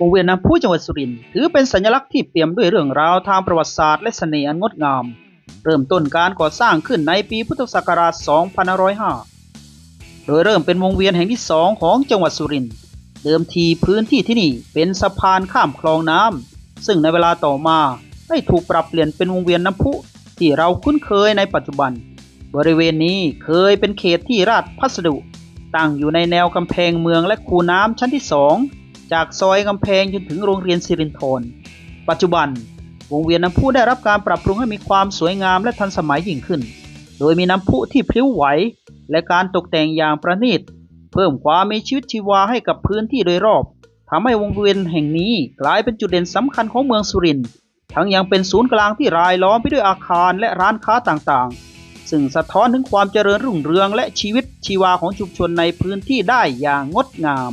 วงเวียนน้ำพุจังหวัดสุรินทร์ถือเป็นสัญลักษณ์ที่เปี่ยมด้วยเรื่องราวทางประวัติศาสตร์และเสน่ห์อันงดงาม เริ่มต้นการก่อสร้างขึ้นในปีพุทธศักราช 2505 โดยเริ่มเป็นวงเวียนแห่งที่สองของจังหวัดสุรินทร์เดิมทีพื้นที่ที่นี่เป็นสะพานข้ามคลองน้ำซึ่งในเวลาต่อมาได้ถูกปรับเปลี่ยนเป็นวงเวียนน้ำพุที่เราคุ้นเคยในปัจจุบัน บริเวณนี้เคยเป็นเขตที่ราชพัสดุ ตั้งอยู่ในแนวกำแพงเมืองและคูน้ำชั้นที่สอง จากซอยกำแพงจนถึงโรงเรียนสิรินธรปัจจุบันวงเวียนน้ำพุได้รับการปรับปรุงให้มีความสวยงามและทันสมัยยิ่งขึ้น โดยมีน้ำพุที่พลิ้วไหว และการตกแต่งอย่างประณีต เพิ่มความมีชีวิตชีวาให้กับพื้นที่โดยรอบทำให้วงเวียนแห่งนี้กลายเป็นจุดเด่นสำคัญของเมืองสุรินทร์ทั้งยังเป็นศูนย์กลางที่รายล้อมไปด้วยอาคารและร้านค้าต่างๆ ซึ่งสะท้อนถึงความเจริญรุ่งเรืองและชีวิตชีวาของชุมชนในพื้นที่ได้อย่างงดงาม